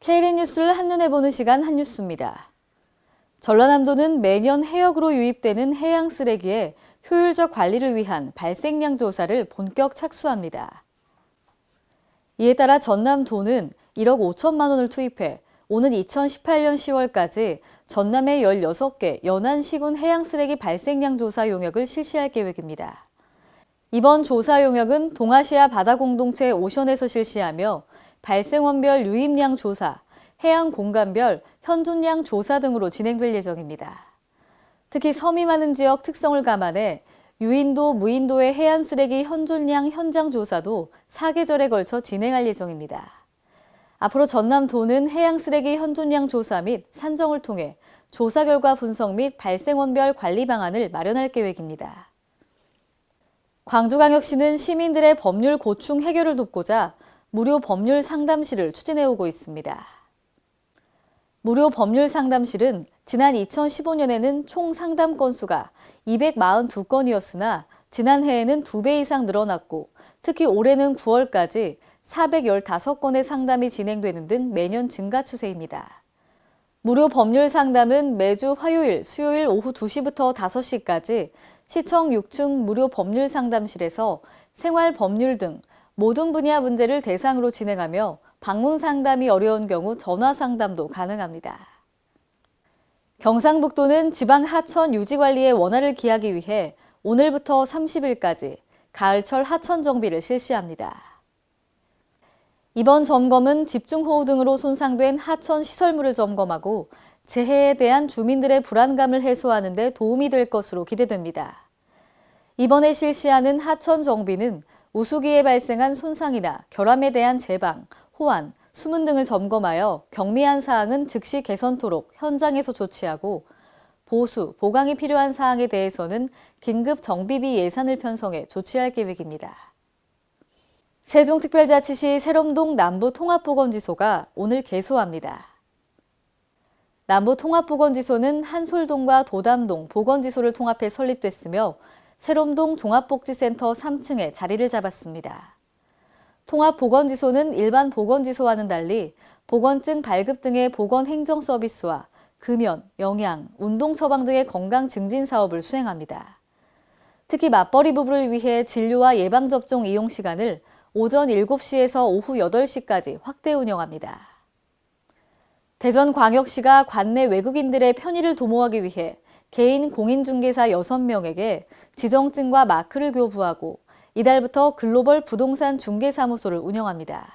K랜 뉴스를 한눈에 보는 시간 한뉴스입니다. 전라남도는 매년 해역으로 유입되는 해양 쓰레기의 효율적 관리를 위한 발생량 조사를 본격 착수합니다. 이에 따라 전남도는 1억 5천만 원을 투입해 오는 2018년 10월까지 전남의 16개 연안 시군 해양 쓰레기 발생량 조사 용역을 실시할 계획입니다. 이번 조사 용역은 동아시아 바다 공동체 오션에서 실시하며 발생원별 유입량 조사, 해양 공간별 현존량 조사 등으로 진행될 예정입니다. 특히 섬이 많은 지역 특성을 감안해 유인도, 무인도의 해안 쓰레기 현존량 현장 조사도 4계절에 걸쳐 진행할 예정입니다. 앞으로 전남도는 해양 쓰레기 현존량 조사 및 산정을 통해 조사 결과 분석 및 발생원별 관리 방안을 마련할 계획입니다. 광주광역시는 시민들의 법률 고충 해결을 돕고자 무료 법률 상담실을 추진해 오고 있습니다. 무료 법률 상담실은 지난 2015년에는 총 상담 건수가 242건이었으나 지난해에는 2배 이상 늘어났고 특히 올해는 9월까지 415건의 상담이 진행되는 등 매년 증가 추세입니다. 무료 법률 상담은 매주 화요일, 수요일 오후 2시부터 5시까지 시청 6층 무료 법률 상담실에서 생활 법률 등 모든 분야 문제를 대상으로 진행하며 방문 상담이 어려운 경우 전화 상담도 가능합니다. 경상북도는 지방 하천 유지 관리의 원활을 기하기 위해 오늘부터 30일까지 가을철 하천 정비를 실시합니다. 이번 점검은 집중호우 등으로 손상된 하천 시설물을 점검하고 재해에 대한 주민들의 불안감을 해소하는 데 도움이 될 것으로 기대됩니다. 이번에 실시하는 하천 정비는 우수기에 발생한 손상이나 결함에 대한 제방, 호환, 수문 등을 점검하여 경미한 사항은 즉시 개선토록 현장에서 조치하고 보수, 보강이 필요한 사항에 대해서는 긴급 정비비 예산을 편성해 조치할 계획입니다. 세종특별자치시 세롬동 남부통합보건지소가 오늘 개소합니다. 남부통합보건지소는 한솔동과 도담동 보건지소를 통합해 설립됐으며 세롬동 종합복지센터 3층에 자리를 잡았습니다. 통합보건지소는 일반 보건지소와는 달리 보건증 발급 등의 보건 행정 서비스와 금연, 영양, 운동 처방 등의 건강 증진 사업을 수행합니다. 특히 맞벌이 부부를 위해 진료와 예방접종 이용 시간을 오전 7시에서 오후 8시까지 확대 운영합니다. 대전광역시가 관내 외국인들의 편의를 도모하기 위해 개인 공인중개사 6명에게 지정증과 마크를 교부하고 이달부터 글로벌 부동산 중개사무소를 운영합니다.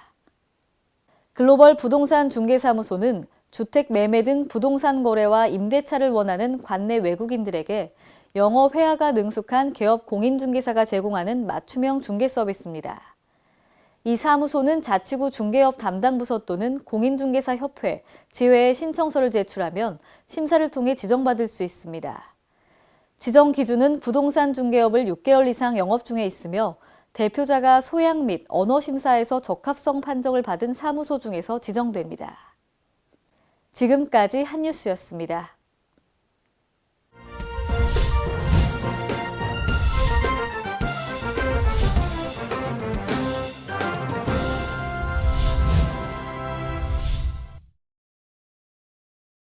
글로벌 부동산 중개사무소는 주택 매매 등 부동산 거래와 임대차를 원하는 관내 외국인들에게 영어 회화가 능숙한 개업 공인중개사가 제공하는 맞춤형 중개 서비스입니다. 이 사무소는 자치구 중개업 담당 부서 또는 공인중개사 협회, 지회에 신청서를 제출하면 심사를 통해 지정받을 수 있습니다. 지정 기준은 부동산 중개업을 6개월 이상 영업 중에 있으며 대표자가 소양 및 언어 심사에서 적합성 판정을 받은 사무소 중에서 지정됩니다. 지금까지 한뉴스였습니다.